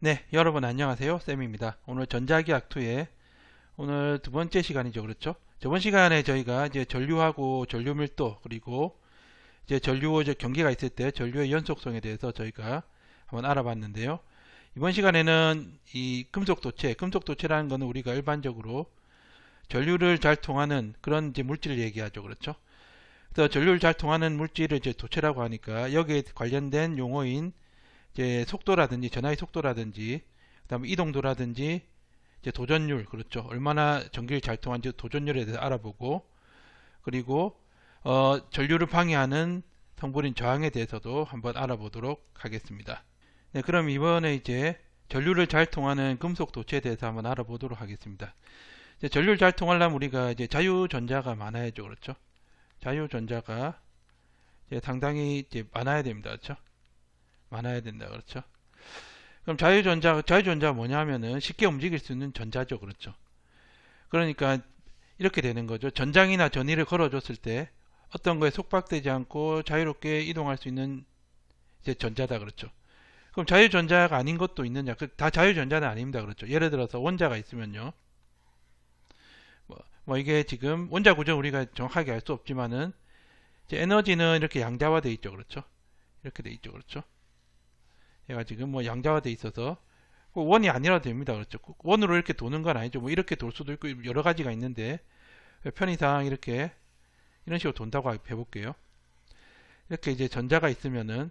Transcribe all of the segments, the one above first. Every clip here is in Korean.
네, 여러분 안녕하세요. 쌤입니다. 오늘 전자기학 2의 오늘 두 번째 시간이죠. 그렇죠? 저번 시간에 저희가 이제 전류하고 전류 밀도 그리고 이제 전류 이제 경계가 있을 때 전류의 연속성에 대해서 저희가 한번 알아봤는데요. 이번 시간에는 이 금속 도체, 금속 도체라는 거는 우리가 일반적으로 전류를 잘 통하는 그런 이제 물질을 얘기하죠. 그렇죠? 그래서 전류를 잘 통하는 물질을 이제 도체라고 하니까 여기에 관련된 용어인 이제 속도라든지 전하의 속도라든지 그다음에 이동도라든지 이제 도전율 그렇죠. 얼마나 전기를 잘 통한지 도전율에 대해서 알아보고 그리고 어, 전류를 방해하는 성분인 저항에 대해서도 한번 알아보도록 하겠습니다. 네, 그럼 이번에 이제 전류를 잘 통하는 금속 도체에 대해서 한번 알아보도록 하겠습니다. 전류를 잘 통하려면 우리가 이제 자유전자가 많아야죠, 그렇죠? 자유전자가 상당히 많아야 됩니다, 그렇죠? 많아야 된다, 그렇죠? 그럼 자유전자, 자유전자가 뭐냐면은 쉽게 움직일 수 있는 전자죠, 그렇죠? 그러니까 이렇게 되는 거죠. 전장이나 전위를 걸어줬을 때 어떤 거에 속박되지 않고 자유롭게 이동할 수 있는 이제 전자다, 그렇죠? 그럼 자유전자가 아닌 것도 있느냐? 그다 자유전자는 아닙니다, 그렇죠? 예를 들어서 원자가 있으면요. 뭐, 뭐 이게 지금 원자 구조 우리가 정확하게 알 수 없지만은 에너지는 이렇게 양자화돼 있죠, 그렇죠? 이렇게 돼 있죠, 그렇죠? 얘가 지금 뭐 양자화돼 있어서 그 원이 아니라도 됩니다. 그렇죠. 원으로 이렇게 도는 건 아니죠. 뭐 이렇게 돌 수도 있고 여러 가지가 있는데 편의상 이렇게 이런 식으로 돈다고 해볼게요. 이렇게 이제 전자가 있으면은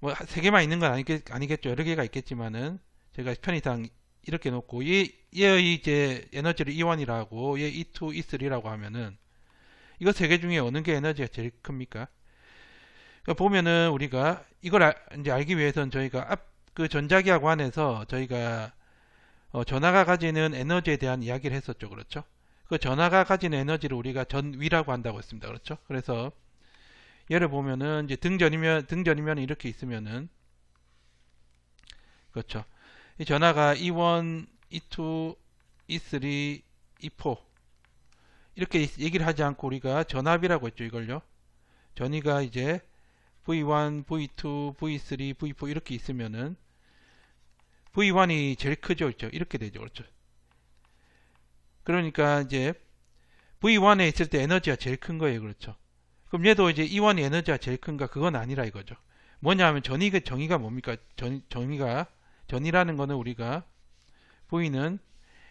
뭐 세 개만 있는 건 아니겠, 아니겠죠. 여러 개가 있겠지만은 제가 편의상 이렇게 놓고 얘, 얘의 이제 에너지를 E1이라고 얘 E2, E3라고 하면은 이거 세 개 중에 어느 게 에너지가 제일 큽니까? 보면은 우리가 이걸 아, 이제 알기 위해서는 저희가 앞 그 전자기하관에서 저희가 어, 전하가 가지는 에너지에 대한 이야기를 했었죠, 그렇죠? 그 전하가 가지는 에너지를 우리가 전위라고 한다고 했습니다, 그렇죠? 그래서 예를 보면은 이제 등전이면 등전이면 이렇게 있으면은 그렇죠. 이 전하가 E1, E2, E3, E4 이렇게 얘기를 하지 않고 우리가 전압이라고 했죠, 이걸요. 전위가 이제 V1, V2, V3, V4 이렇게 있으면은 V1이 제일 크죠, 그렇죠? 이렇게 되죠, 그렇죠? 그러니까 이제 V1에 있을 때 에너지가 제일 큰 거예요, 그렇죠? 그럼 얘도 이제 E1이 에너지가 제일 큰가? 그건 아니라 이거죠. 뭐냐면 전위가 정의가 뭡니까? 전, 정의가 전이라는 거는 우리가 보이는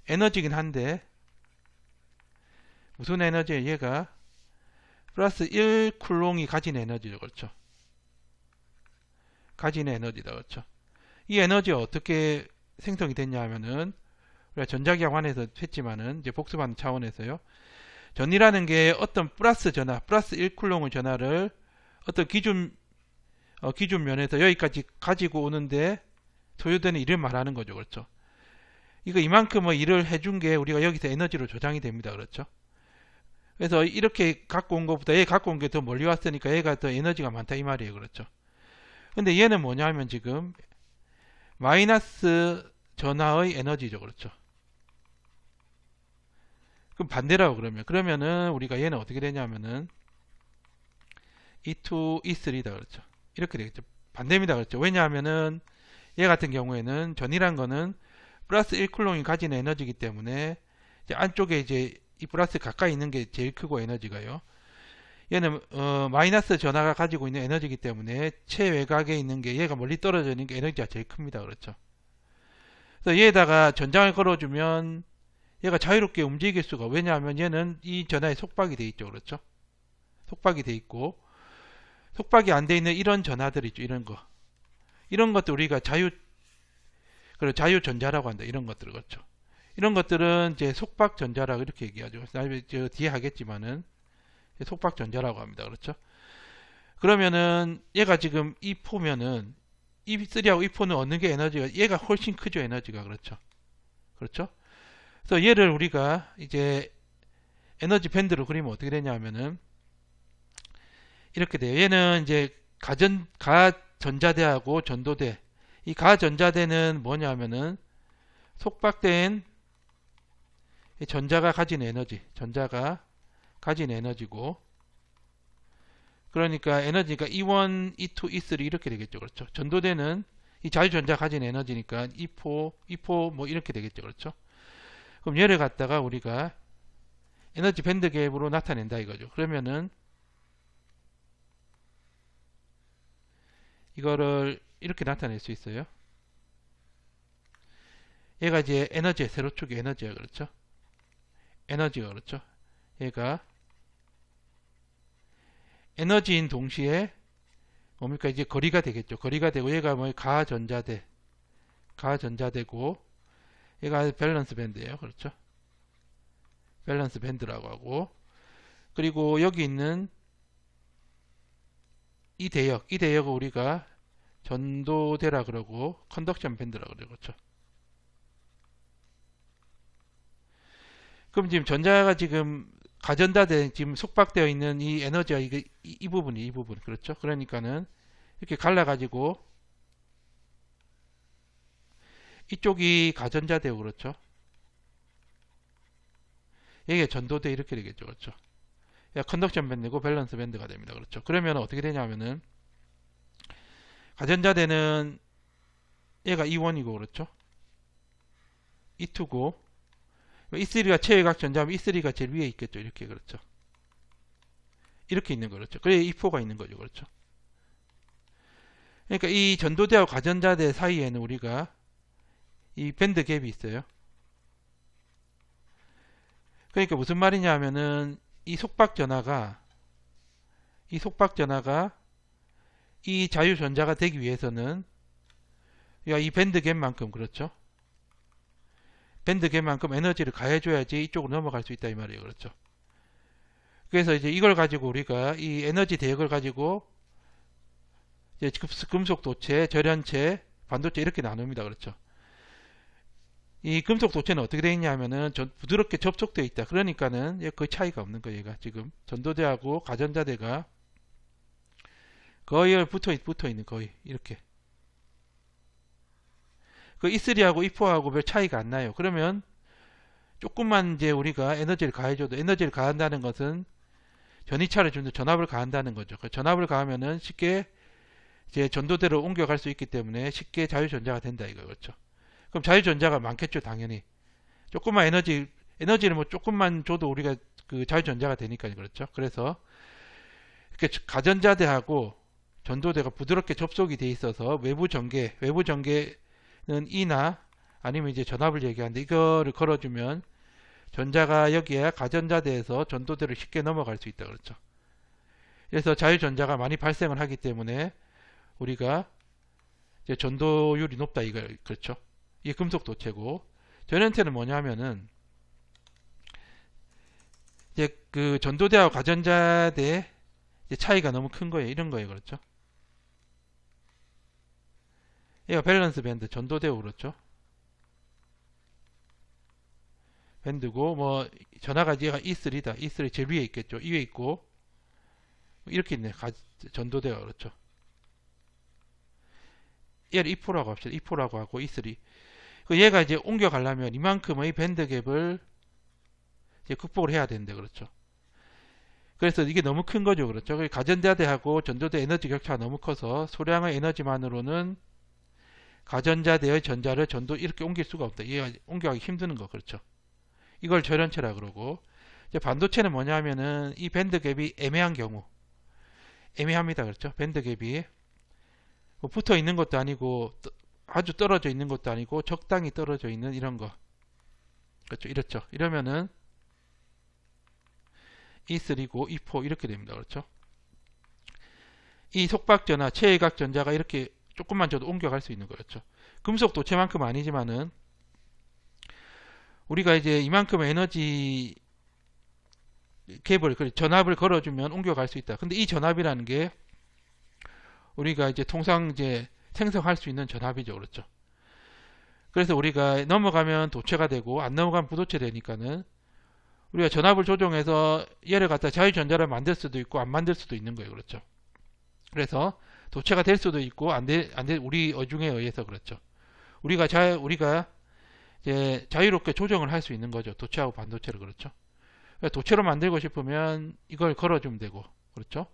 에너지긴 한데 무슨 에너지에 얘가 플러스 1 쿨롱이 가진 에너지죠, 그렇죠? 가진 에너지다, 그렇죠? 이 에너지가 어떻게 생성이 됐냐 하면은 우리가 전자기학관에서 했지만은 이제 복습하는 차원에서요. 전이라는 게 어떤 플러스 전화, 플러스 1쿨롱의 전화를 어떤 기준 어, 기준 면에서 여기까지 가지고 오는데 소요되는 일을 말하는 거죠, 그렇죠? 이거 이만큼의 뭐 일을 해준 게 우리가 여기서 에너지로 조장이 됩니다, 그렇죠? 그래서 이렇게 갖고 온 것보다 얘 갖고 온 게 더 멀리 왔으니까 얘가 더 에너지가 많다 이 말이에요, 그렇죠? 근데 얘는 뭐냐면 지금 마이너스 전하의 에너지죠. 그렇죠. 그럼 반대라고 그러면 그러면은 우리가 얘는 어떻게 되냐면은 E2, E3다 그렇죠. 이렇게 되겠죠. 반대입니다. 그렇죠. 왜냐하면은 얘 같은 경우에는 전이란 거는 플러스 1쿨롱이 가진 에너지이기 때문에 이제 안쪽에 이제 이 플러스 가까이 있는 게 제일 크고 에너지가요. 얘는 어, 마이너스 전하가 가지고 있는 에너지이기 때문에 최외곽에 있는 게 얘가 멀리 떨어져 있는 게 에너지가 제일 큽니다. 그렇죠? 그래서 얘에다가 전장을 걸어주면 얘가 자유롭게 움직일 수가 왜냐하면 얘는 이 전하에 속박이 돼 있죠. 그렇죠? 속박이 돼 있고 속박이 안 돼 있는 이런 전하들 있죠. 이런 거. 이런 것들 우리가 자유 그리고 자유 전자라고 한다. 이런 것들 그렇죠. 이런 것들은 이제 속박 전자라고 이렇게 얘기하죠. 나중에 저 뒤에 하겠지만은 속박 전자라고 합니다. 그렇죠? 그러면은 얘가 지금 이 포면은 E3하고 이 포는 어느 게 에너지가 얘가 훨씬 크죠 에너지가 그렇죠? 그렇죠? 그래서 얘를 우리가 이제 에너지 밴드로 그리면 어떻게 되냐면은 이렇게 돼요. 얘는 이제 가전 가전자대하고 전도대 이 가전자대는 뭐냐면은 속박된 전자가 가진 에너지 전자가 가진 에너지고 그러니까 에너지가 E1, E2, E3 이렇게 되겠죠. 그렇죠. 전도되는 이 자유전자 가진 에너지니까 E4, E4 뭐 이렇게 되겠죠. 그렇죠? 그럼 얘를 갖다가 우리가 에너지 밴드 갭으로 나타낸다 이거죠. 그러면은 이거를 이렇게 나타낼 수 있어요. 얘가 이제 에너지의 세로축의 에너지가 그렇죠. 에너지가 그렇죠. 얘가 에너지인 동시에 뭡니까 이제 거리가 되겠죠. 거리가 되고 얘가 뭐 가전자대 가전자대고 얘가 밸런스 밴드예요. 그렇죠. 밸런스 밴드라고 하고 그리고 여기 있는 이 대역 이 대역을 우리가 전도대라 그러고 컨덕션 밴드라 그러죠. 그렇죠. 그럼 지금 전자가 지금 가전자대 지금 속박되어 있는 이 에너지가 이, 이, 이 부분이 이 부분 그렇죠. 그러니까는 이렇게 갈라 가지고 이쪽이 가전자대고 그렇죠. 이게 전도대 이렇게 되겠죠. 그렇죠. 컨덕션 밴드고 밸런스 밴드가 됩니다. 그렇죠. 그러면 어떻게 되냐면은 가전자대는 얘가 E1이고 그렇죠. E2고 E3가 최외곽 전자면 E3가 제일 위에 있겠죠. 이렇게 그렇죠. 이렇게 있는 거 그렇죠. 그래 E4가 있는 거죠. 그렇죠. 그러니까 이 전도대와 가전자대 사이에는 우리가 이 밴드 갭이 있어요. 그러니까 무슨 말이냐 하면은 이 속박 전하가 이 속박 전하가 이 자유 전자가 되기 위해서는 야, 이 밴드 갭만큼 그렇죠. 밴드 갭만큼 에너지를 가해줘야지 이쪽으로 넘어갈 수 있다 이 말이에요. 그렇죠. 그래서 이제 이걸 가지고 우리가 이 에너지 대역을 가지고 이제 금속 도체, 절연체, 반도체 이렇게 나눕니다. 그렇죠. 이 금속 도체는 어떻게 되어 있냐면은 부드럽게 접촉되어 있다. 그러니까는 거의 차이가 없는 거예요. 얘가 지금 전도대하고 가전자대가 거의 붙어, 붙어 있는 거의 이렇게 그 E3하고 E4하고 별 차이가 안 나요. 그러면 조금만 이제 우리가 에너지를 가해줘도 에너지를 가한다는 것은 전이차를 좀 더 전압을 가한다는 거죠. 그 전압을 가하면은 쉽게 이제 전도대로 옮겨갈 수 있기 때문에 쉽게 자유전자가 된다 이거 그렇죠. 그럼 자유전자가 많겠죠 당연히. 조금만 에너지 에너지를 뭐 조금만 줘도 우리가 그 자유전자가 되니까 그렇죠. 그래서 이렇게 가전자대하고 전도대가 부드럽게 접속이 돼 있어서 외부 전개 외부 전개 는 이나 아니면 이제 전압을 얘기하는데 이거를 걸어주면 전자가 여기에 가전자대에서 전도대를 쉽게 넘어갈 수 있다 그렇죠. 그래서 자유전자가 많이 발생을 하기 때문에 우리가 이제 전도율이 높다 이거 그렇죠. 이게 금속 도체고 전현태는 뭐냐면은 이제 그 전도대와 가전자대 차이가 너무 큰 거예요. 이런 거예요. 그렇죠. 얘가 밸런스 밴드 전도대우 그렇죠? 밴드고 뭐 전화가 얘가 E3다. E3 제일 위에 있겠죠? 이 위에 있고. 이렇게 있네. 전도대가 그렇죠? 얘를 E4라고 합시다. E4라고 하고 E3 그 얘가 이제 옮겨가려면 이만큼의 밴드 갭을 이제 극복을 해야 되는데 그렇죠? 그래서 이게 너무 큰 거죠. 그렇죠? 가전자대하고 전도대 에너지 격차가 너무 커서 소량의 에너지만으로는 가전자 대의 전자를 전도 이렇게 옮길 수가 없다. 이게 옮겨가기 힘드는 거 그렇죠. 이걸 절연체라 그러고 이제 반도체는 뭐냐면은 이 밴드 갭이 애매한 경우 애매합니다. 그렇죠. 밴드 갭이 뭐 붙어 있는 것도 아니고 아주 떨어져 있는 것도 아니고 적당히 떨어져 있는 이런 거 그렇죠. 이렇죠. 이러면은 E3고 E4 이렇게 됩니다. 그렇죠. 이 속박전화 최외곽 전자가 이렇게 조금만 줘도 옮겨갈 수 있는 거였죠. 금속 도체만큼 아니지만은 우리가 이제 이만큼 에너지 갭을 전압을 걸어주면 옮겨갈 수 있다. 근데 이 전압이라는 게 우리가 이제 통상 이제 생성할 수 있는 전압이죠, 그렇죠? 그래서 우리가 넘어가면 도체가 되고 안 넘어가면 부도체 되니까는 우리가 전압을 조정해서 얘를 갖다 자유전자를 만들 수도 있고 안 만들 수도 있는 거예요, 그렇죠? 그래서 도체가 될 수도 있고 안 돼, 안 돼, 우리 어중에 의해서 그렇죠. 우리가 자, 우리가 이제 자유롭게 조정을 할 수 있는 거죠. 도체하고 반도체를 그렇죠. 그러니까 도체로 만들고 싶으면 이걸 걸어주면 되고, 그렇죠.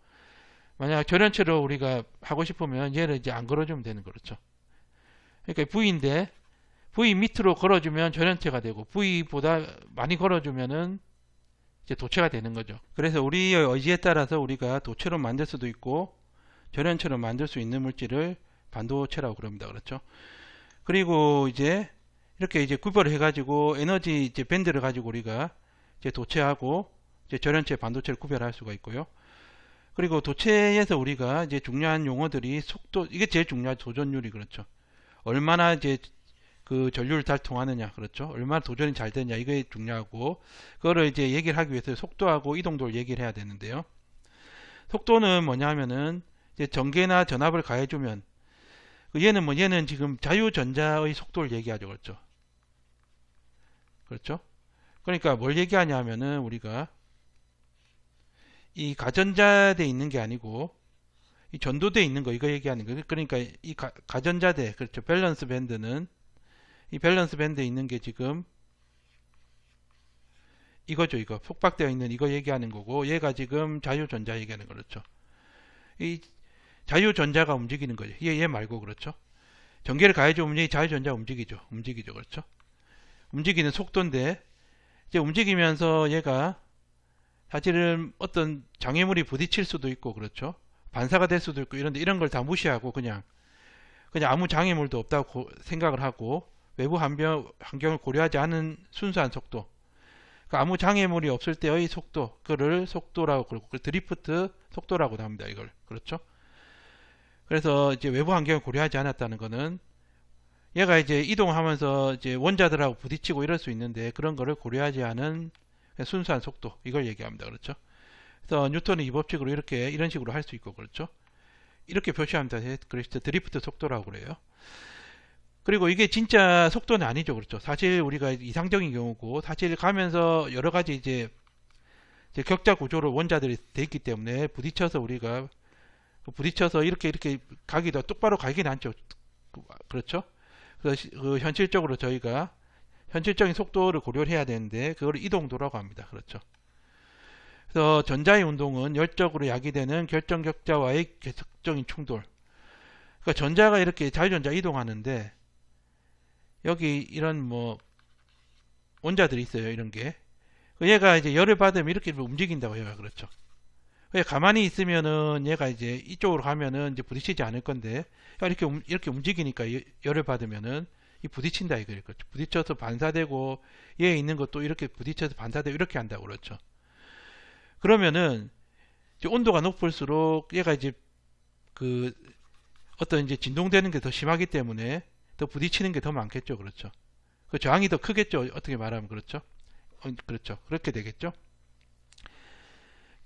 만약 절연체로 우리가 하고 싶으면 얘를 이제 안 걸어주면 되는 거죠. 그러니까 V인데 V 밑으로 걸어주면 전원체가 되고 V보다 많이 걸어주면은 이제 도체가 되는 거죠. 그래서 우리의 의지에 따라서 우리가 도체로 만들 수도 있고 전원체로 만들 수 있는 물질을 반도체라고 그럽니다. 그렇죠? 그리고 이제 이렇게 이제 구별을 해가지고 에너지 이제 밴드를 가지고 우리가 이제 도체하고 이제 전원체 반도체를 구별할 수가 있고요. 그리고 도체에서 우리가 이제 중요한 용어들이 속도 이게 제일 중요한 도전율이 그렇죠. 얼마나 이제 그 전류를 잘 통하느냐 그렇죠. 얼마나 도전이 잘 되냐 이게 중요하고 그거를 이제 얘기를 하기 위해서 속도하고 이동도를 얘기를 해야 되는데요. 속도는 뭐냐면은 이제 전개나 전압을 가해주면 그 얘는 뭐 얘는 지금 자유전자의 속도를 얘기하죠. 그렇죠. 그렇죠. 그러니까 뭘 얘기하냐면은 우리가 이 가전자대에 있는 게 아니고 이 전도대에 있는 거 이거 얘기하는 거. 그러니까 이 가, 가전자대 그렇죠? 밸런스 밴드는 이 밸런스 밴드에 있는 게 지금 이거죠 이거. 속박되어 있는 이거 얘기하는 거고 얘가 지금 자유전자 얘기하는 거죠? 이 자유전자가 움직이는 거죠. 얘, 얘 말고 그렇죠? 전개를 가해주면 이 자유전자 움직이죠. 움직이죠. 그렇죠? 움직이는 속도인데 이제 움직이면서 얘가 사실은 어떤 장애물이 부딪힐 수도 있고 그렇죠. 반사가 될 수도 있고 이런데 이런 걸 다 무시하고 그냥 그냥 아무 장애물도 없다고 생각을 하고 외부 환경, 환경을 고려하지 않은 순수한 속도. 그러니까 아무 장애물이 없을 때의 속도 그를 속도라고 그러고 그 드리프트 속도라고도 합니다 이걸. 그렇죠 그래서 이제 외부 환경을 고려하지 않았다는 것은 얘가 이제 이동하면서 이제 원자들하고 부딪히고 이럴 수 있는데 그런 거를 고려하지 않은 순수한 속도 이걸 얘기합니다. 그렇죠? 그래서 뉴턴의 이 법칙으로 이렇게 이런 식으로 할 수 있고 그렇죠? 이렇게 표시합니다. 그래서 드리프트 속도라고 그래요. 그리고 이게 진짜 속도는 아니죠. 그렇죠? 사실 우리가 이상적인 경우고 사실 가면서 여러 가지 이제, 격자 구조로 원자들이 돼 있기 때문에 부딪혀서 우리가 부딪혀서 이렇게 이렇게 가기도 똑바로 가긴 않죠. 그렇죠? 그래서 그 현실적으로 저희가 현실적인 속도를 고려해야 되는데 그걸 이동도라고 합니다. 그렇죠. 그래서 전자의 운동은 열적으로 야기되는 결정 격자와의 계속적인 충돌. 그러니까 전자가 이렇게 자유전자 이동하는데 여기 이런 뭐 원자들이 있어요. 이런 게. 얘가 이제 열을 받으면 이렇게 움직인다고 해요. 그렇죠. 가만히 있으면은 얘가 이제 이쪽으로 가면은 이제 부딪히지 않을 건데 이렇게 이렇게 움직이니까 열을 받으면은 이 부딪힌다 이거예요. 그렇죠. 부딪혀서 반사되고 얘에 있는 것도 이렇게 부딪혀서 반사되고 이렇게 한다고 그렇죠. 그러면은 온도가 높을수록 얘가 이제 그 어떤 이제 진동되는 게 더 심하기 때문에 더 부딪히는 게 더 많겠죠. 그렇죠. 그 저항이 더 크겠죠. 어떻게 말하면 그렇죠. 어, 그렇죠. 그렇게 되겠죠.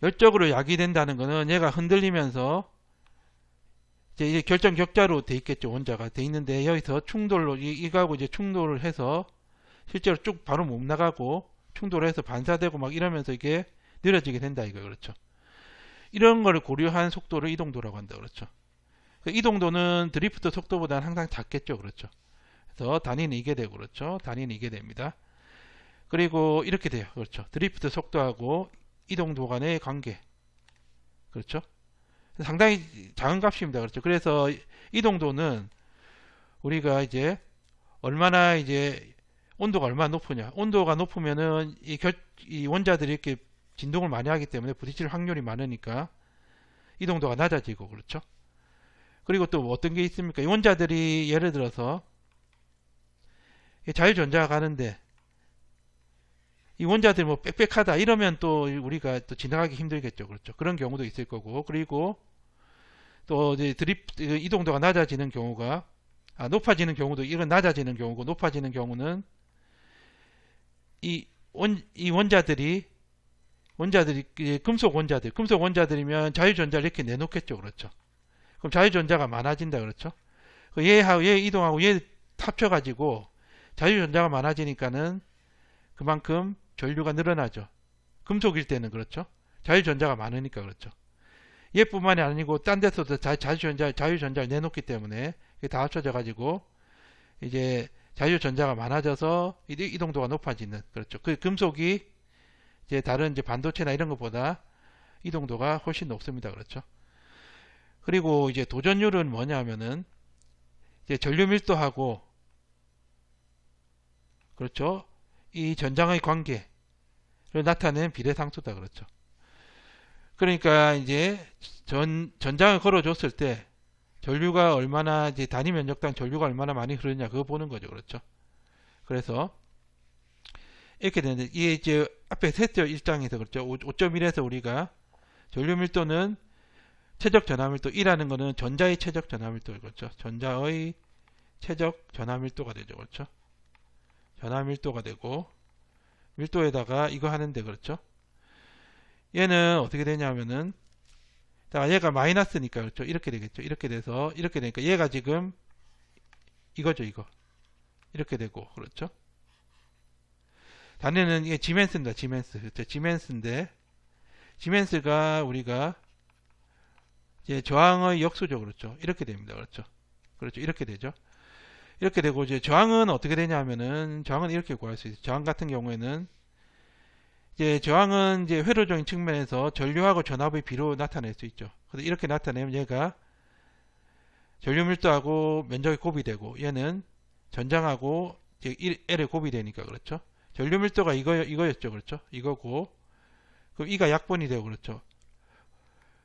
열적으로 야기된다는 것은 얘가 흔들리면서 이제 이게 결정 격자로 돼 있겠죠. 원자가 돼 있는데 여기서 충돌로 이, 이거하고 이제 충돌을 해서 실제로 쭉 바로 못 나가고 충돌을 해서 반사되고 막 이러면서 이게 느려지게 된다 이거 그렇죠? 이런 거를 고려한 속도를 이동도라고 한다. 그렇죠? 그 이동도는 드리프트 속도보다는 항상 작겠죠. 그렇죠? 그래서 단위는 이게 되고 그렇죠? 단위는 이게 됩니다. 그리고 이렇게 돼요. 그렇죠? 드리프트 속도하고 이동 도 간의 관계 그렇죠 상당히 작은 값입니다. 그렇죠. 그래서 이동도는 우리가 이제 얼마나 이제 온도가 얼마나 높으냐. 온도가 높으면은 이, 결, 이 원자들이 이렇게 진동을 많이 하기 때문에 부딪힐 확률이 많으니까 이동도가 낮아지고 그렇죠. 그리고 또 어떤 게 있습니까? 이 원자들이 예를 들어서 자유전자가 가는데 이 원자들이 뭐 빽빽하다 이러면 또 우리가 또 지나가기 힘들겠죠. 그렇죠. 그런 경우도 있을 거고. 그리고 또 이제 드립 그 이동도가 낮아지는 경우가 아, 높아지는 경우도 이건 낮아지는 경우고 높아지는 경우는 이, 원, 이 원자들이 원자들이 금속 원자들 금속 원자들이면 자유전자를 이렇게 내놓겠죠. 그렇죠? 그럼 자유전자가 많아진다. 그렇죠? 그 얘하고 얘 이동하고 얘 합쳐가지고 자유전자가 많아지니까는 그만큼 전류가 늘어나죠. 금속일 때는 그렇죠. 자유전자가 많으니까 그렇죠. 얘뿐만이 아니고 딴 데서도 자유전자, 자유전자를 내놓기 때문에 다 합쳐져 가지고 이제 자유전자가 많아져서 이동도가 높아지는 그렇죠. 그 금속이 이제 다른 이제 반도체나 이런 것보다 이동도가 훨씬 높습니다. 그렇죠. 그리고 이제 도전율은 뭐냐면은 이제 전류 밀도하고 그렇죠. 이 전장의 관계를 나타내는 비례상수다 그렇죠. 그러니까 이제 전 전장을 걸어줬을 때 전류가 얼마나 이제 단위 면적당 전류가 얼마나 많이 흐르냐 그거 보는 거죠 그렇죠. 그래서 이렇게 되는데 이게 이제 앞에 셋째 일장에서 그렇죠. 5.1에서 우리가 전류 밀도는 최적 전하 밀도 1하는 거는 전자의 최적 전하 밀도 그렇죠. 전자의 최적 전하 밀도가 되죠. 그렇죠. 전하 밀도가 되고 밀도에다가 이거 하는데 그렇죠. 얘는 어떻게 되냐면은 자, 얘가 마이너스니까 그렇죠. 이렇게 되겠죠. 이렇게 돼서 이렇게 되니까 얘가 지금 이거죠, 이거. 이렇게 되고 그렇죠. 단위는 이게 지멘스입니다. 지멘스. 그렇죠. 지멘스인데 지멘스가 우리가 이제 저항의 역수죠. 그렇죠. 이렇게 됩니다. 그렇죠. 그렇죠. 이렇게 되죠. 이렇게 되고 이제 저항은 어떻게 되냐면은 저항은 이렇게 구할 수 있어요. 저항 같은 경우에는 이제 저항은 이제 회로적인 측면에서 전류하고 전압의 비로 나타낼 수 있죠. 그래서 이렇게 나타내면 얘가 전류 밀도하고 면적이 곱이 되고 얘는 전장하고 이제 L의 곱이 되니까 그렇죠. 전류 밀도가 이거 이거였죠. 그렇죠. 이거고 그럼 이가 약분이 되고 그렇죠.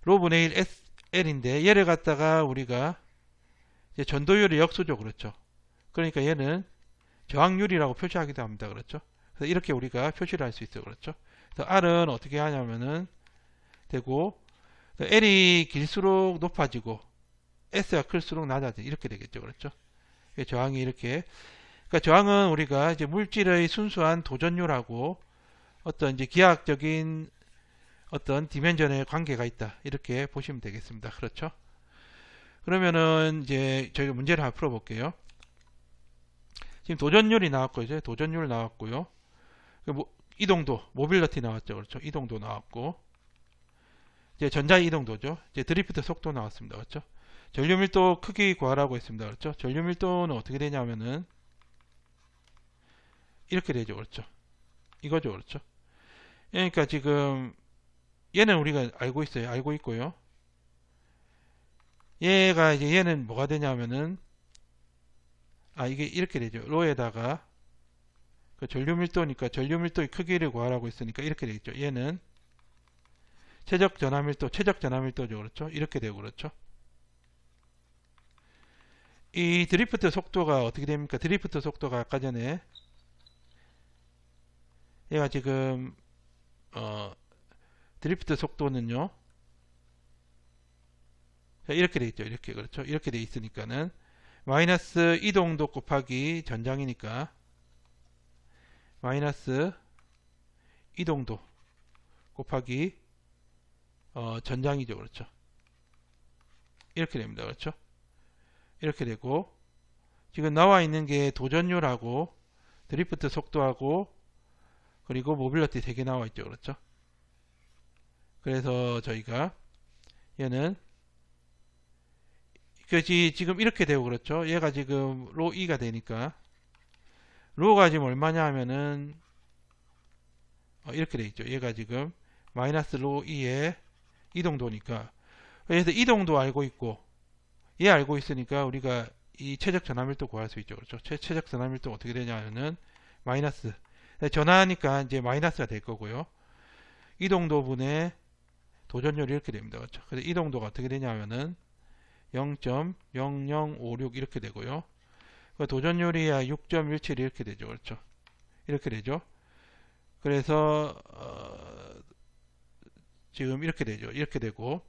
로분의 1 SL인데 얘를 갖다가 우리가 전도율의 역수죠. 그렇죠. 그러니까 얘는 저항률이라고 표시하기도 합니다. 그렇죠. 그래서 이렇게 우리가 표시를 할 수 있어요. 그렇죠. 그래서 R은 어떻게 하냐면은 되고 L이 길수록 높아지고 S가 클수록 낮아지 이렇게 되겠죠. 그렇죠. 저항이 이렇게 그러니까 저항은 우리가 이제 물질의 순수한 도전율하고 어떤 이제 기하학적인 어떤 디멘전의 관계가 있다. 이렇게 보시면 되겠습니다. 그렇죠? 그러면은 이제 저희가 문제를 한번 풀어볼게요. 지금 도전율이 나왔고 이제 도전율 나왔고요. 그 뭐, 이동도 모빌러티 나왔죠. 그렇죠? 이동도 나왔고 이제 전자 이동도죠. 이제 드리프트 속도 나왔습니다. 그렇죠? 전류 밀도 크기 구하라고 했습니다. 그렇죠? 전류 밀도는 어떻게 되냐면은 이렇게 되죠. 그렇죠? 이거죠. 그렇죠? 그러니까 지금 얘는 우리가 알고 있어요. 알고 있고요. 얘가 이제 얘는 뭐가 되냐면은 아 이게 이렇게 되죠. 로에다가 그 전류 밀도니까 전류 밀도의 크기를 구하라고 했으니까 이렇게 되겠죠. 얘는 최적 전하 밀도, 최적 전하 밀도죠. 그렇죠? 이렇게 되고 그렇죠? 이 드리프트 속도가 어떻게 됩니까? 드리프트 속도가 아까 전에 얘가 지금 어 드리프트 속도는요. 자, 이렇게 돼 있죠. 이렇게 그렇죠. 이렇게 돼 있으니까는 마이너스 이동도 곱하기 전장이니까 마이너스 이동도 곱하기 어, 전장이죠. 그렇죠. 이렇게 됩니다. 그렇죠. 이렇게 되고 지금 나와 있는 게 도전율하고 드리프트 속도하고 그리고 모빌러티 3개 나와 있죠. 그렇죠. 그래서 저희가 얘는 그지 지금 이렇게 되고 그렇죠. 얘가 지금 로 2가 되니까 로가 지금 얼마냐 하면은 어, 이렇게 돼 있죠. 얘가 지금 마이너스 로 2에 이동도니까 그래서 이동도 알고 있고 얘 알고 있으니까 우리가 이 최적 전압밀도 구할 수 있죠. 그렇죠. 최, 최적 전압밀도 어떻게 되냐면은 마이너스 전화하니까 이제 마이너스가 될 거고요. 이동도 분의 도전율이 이렇게 됩니다. 그렇죠. 그래서 이동도가 어떻게 되냐면은 0.0056 이렇게 되고요. 그 도전율이 6.17 이렇게 되죠. 그렇죠. 이렇게 되죠. 그래서 어, 지금 이렇게 되죠. 이렇게 되고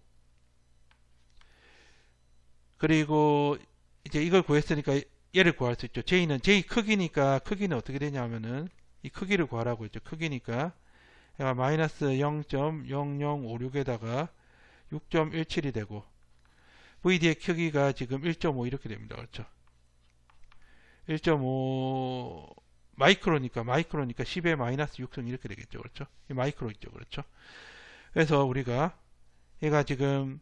그리고 이제 이걸 구했으니까 얘를 구할 수 있죠. J는 J 크기니까 크기는 어떻게 되냐면은 이 크기를 구하라고 했죠. 크기니까 마이너스 0.0056에다가 6.17이 되고 VD의 크기가 지금 1.5 이렇게 됩니다. 그렇죠? 1.5 마이크로니까 마이크로니까 10의 마이너스 6승 이렇게 되겠죠. 그렇죠? 이 마이크로 있죠. 그렇죠? 그래서 우리가 얘가 지금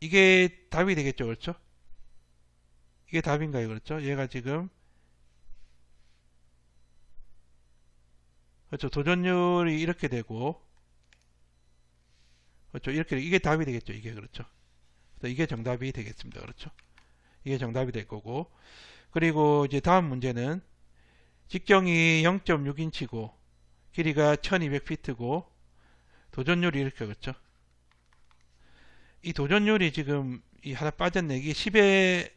이게 답이 되겠죠. 그렇죠? 이게 답인가요? 그렇죠? 얘가 지금 그렇죠. 도전율이 이렇게 되고 그렇죠. 이렇게 이게 답이 되겠죠. 이게 그렇죠. 이게 정답이 되겠습니다. 그렇죠. 이게 정답이 될 거고 그리고 이제 다음 문제는 직경이 0.6인치고 길이가 1200피트고 도전율이 이렇게 그렇죠. 이 도전율이 지금 이 하나 빠졌네. 이게 10에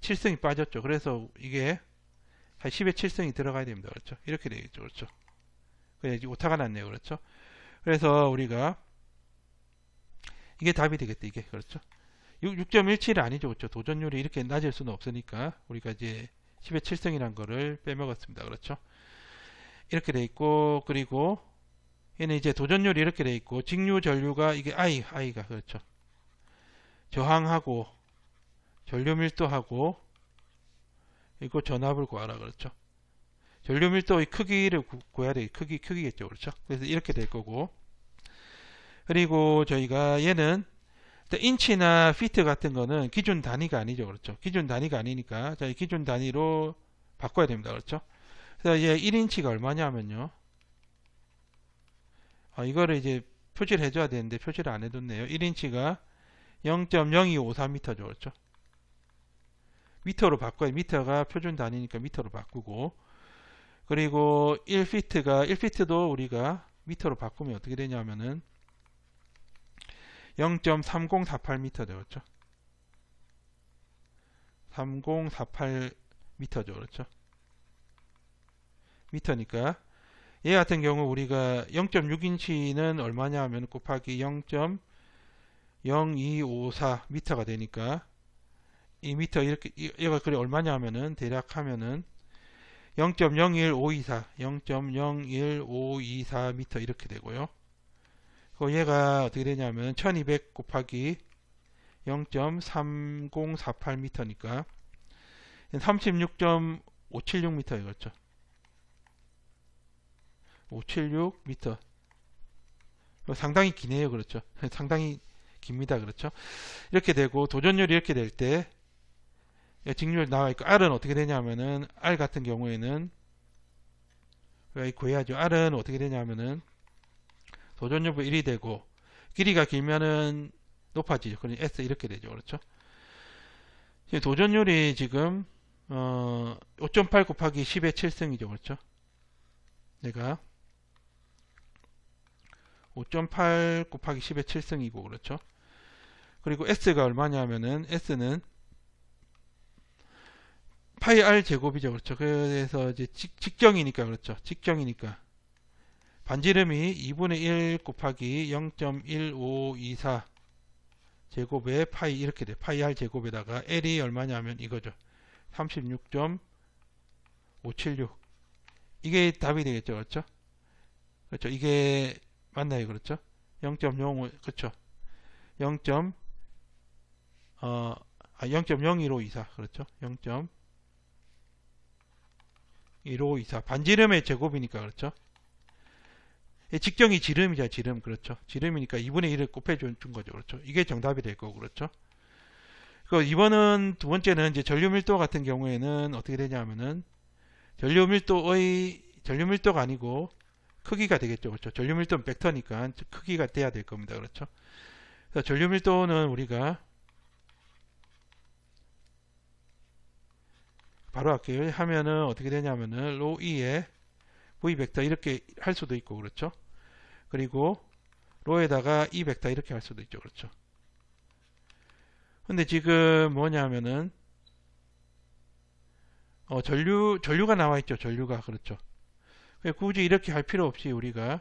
7승이 빠졌죠. 그래서 이게 한 10에 7승이 들어가야 됩니다. 그렇죠. 이렇게 되겠죠. 그렇죠. 이제 오타가 났네요. 그렇죠. 그래서 우리가 이게 답이 되겠다. 이게 그렇죠. 6.17이 아니죠. 그렇죠. 도전율이 이렇게 낮을 수는 없으니까 우리가 이제 10에 7승이란 거를 빼먹었습니다. 그렇죠. 이렇게 돼 있고 그리고 얘는 이제 도전율이 이렇게 돼 있고 직류 전류가 이게 I, I가 그렇죠. 저항하고 전류 밀도하고 이거 전압을 구하라 그렇죠. 전류 밀도의 크기를 구, 구해야 돼. 크기 크기겠죠. 그렇죠. 그래서 이렇게 될 거고 그리고 저희가 얘는 인치나 피트 같은 거는 기준 단위가 아니죠. 그렇죠. 기준 단위가 아니니까 저희 기준 단위로 바꿔야 됩니다. 그렇죠. 그래서 이제 1인치가 얼마냐면요. 아, 이거를 이제 표시를 해줘야 되는데 표시를 안 해뒀네요. 1인치가 0.0253m죠. 그렇죠. 미터로 바꿔야 미터가 표준 단위니까 미터로 바꾸고 그리고 1피트가 1피트도 우리가 미터로 바꾸면 어떻게 되냐면은 0.3048m죠. 그렇죠? 3048m죠. 그렇죠? 미터니까 얘 같은 경우 우리가 0.6인치는 얼마냐 하면 곱하기 0.0254 미터가 되니까 이 미터 이렇게 얘가 그래 얼마냐 하면은 대략 하면은 0.01524 0.01524 미터 이렇게 되고요. 그 얘가 어떻게 되냐면 1200 곱하기 0.3048m니까 36.576m 이거죠. 576m. 상당히 기네요. 그렇죠. 상당히 깁니다. 그렇죠. 이렇게 되고 도전율이 이렇게 될 때 직률 나와 있고 R은 어떻게 되냐면은 R 같은 경우에는 구해야죠. R은 어떻게 되냐면은 도전율부 1이 되고 길이가 길면은 높아지죠. 그러니 S 이렇게 되죠. 그렇죠? 도전율이 지금 어, 5.8 곱하기 10의 7승이죠. 그렇죠? 내가 5.8 곱하기 10의 7승이고 그렇죠? 그리고 S가 얼마냐면은 S는 파이 R 제곱이죠. 그렇죠? 그래서 이제 직, 직경이니까 그렇죠. 직경이니까 반지름이 2분의 1 곱하기 0.1524 제곱에 파이 이렇게 돼. 파이 r 제곱에다가 L이 얼마냐면 이거죠. 36.576 이게 답이 되겠죠. 그렇죠? 그렇죠. 이게 맞나요? 그렇죠? 0.05 그렇죠. 0. 어, 아, 0.01524 그렇죠? 0.1524 반지름의 제곱이니까 그렇죠? 직경이 지름이죠, 지름. 그렇죠. 지름이니까 2분의 1을 곱해준 거죠. 그렇죠. 이게 정답이 될 거고, 그렇죠. 그 이번은 두 번째는 이제 전류 밀도 같은 경우에는 어떻게 되냐면은 전류 밀도의 전류 밀도가 아니고 크기가 되겠죠. 그렇죠. 전류 밀도는 벡터니까 크기가 돼야 될 겁니다. 그렇죠. 전류 밀도는 우리가 바로 할게요. 하면은 어떻게 되냐면은 로 E에 V 벡터 이렇게 할 수도 있고 그렇죠. 그리고 로에다가 200다 이렇게 할 수도 있죠. 그렇죠. 근데 지금 뭐냐면은 어, 전류 전류가 나와 있죠. 전류가 그렇죠. 굳이 이렇게 할 필요 없이 우리가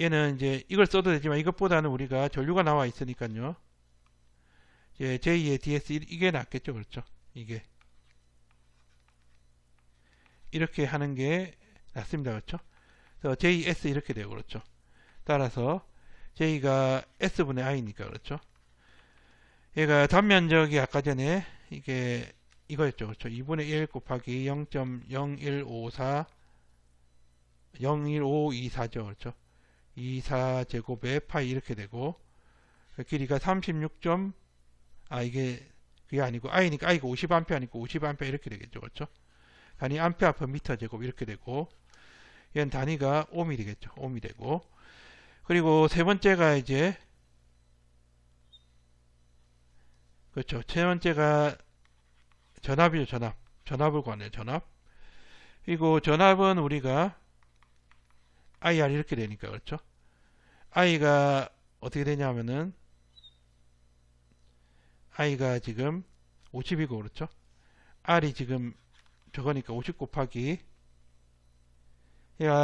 얘는 이제 이걸 써도 되지만 이것보다는 우리가 전류가 나와 있으니까요. 이제 J의 DS 이게 낫겠죠. 그렇죠. 이게 이렇게 하는 게 낫습니다. 그렇죠? 그래서 JS 이렇게 되고 그렇죠. 따라서 J가 S분의 I니까 그렇죠. 얘가 단면적이 아까 전에 이게 이거였죠. 그렇죠. 2분의 1 곱하기 0.0154 01524죠. 그렇죠. 24 제곱에 파이 이렇게 되고 그 길이가 36. 아 이게 그게 아니고 i니까 i가 50A 니까 50A 이렇게 되겠죠. 그렇죠. 단위 암페어 퍼 미터 제곱 이렇게 되고 얘는 단위가 옴이 되겠죠. 옴이 되고 그리고 세 번째가 이제 그렇죠. 세 번째가 전압이죠, 전압. 전압을 구하네요, 전압. 그리고 전압은 우리가 IR 이렇게 되니까, 그렇죠. I가 어떻게 되냐면은 I가 지금 50이고, 그렇죠. R이 지금 저거니까 50 곱하기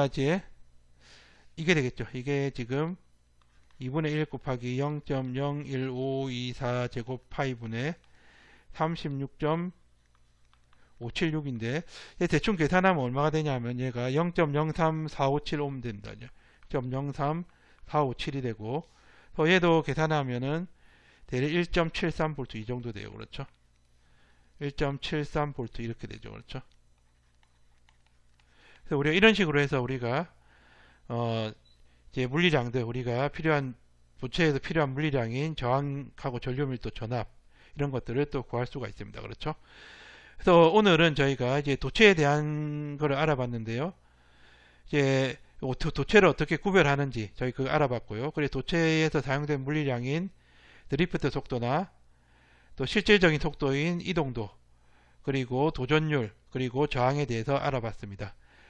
이제 이게 되겠죠. 이게 지금 2분의 1 곱하기 0.01524 제곱 파이분의 36.576인데 대충 계산하면 얼마가 되냐면 얘가 0.03457옴 된다. 0.03457이 되고 또 얘도 계산하면은 대략 1.73V 이 정도 돼요. 그렇죠? 1.73V 이렇게 되죠. 그렇죠? 그래서 우리가 이런 식으로 해서 우리가 어 이제 물리량들 우리가 필요한 부채에서 필요한 물리량인 저항하고 전류밀도 전압 이런 것들을 또 구할 수가 있습니다. 그렇죠? 그래서 오늘은 저희가 이제 도체에 대한 거를 알아봤는데요. 이제 도- 도체를 어떻게 구별하는지 저희 그거 알아봤고요. 그리고 도체에서 사용된 물리량인 드리프트 속도나 또 실질적인 속도인 이동도 그리고 도전율 그리고 저항에 대해서 알아봤습니다.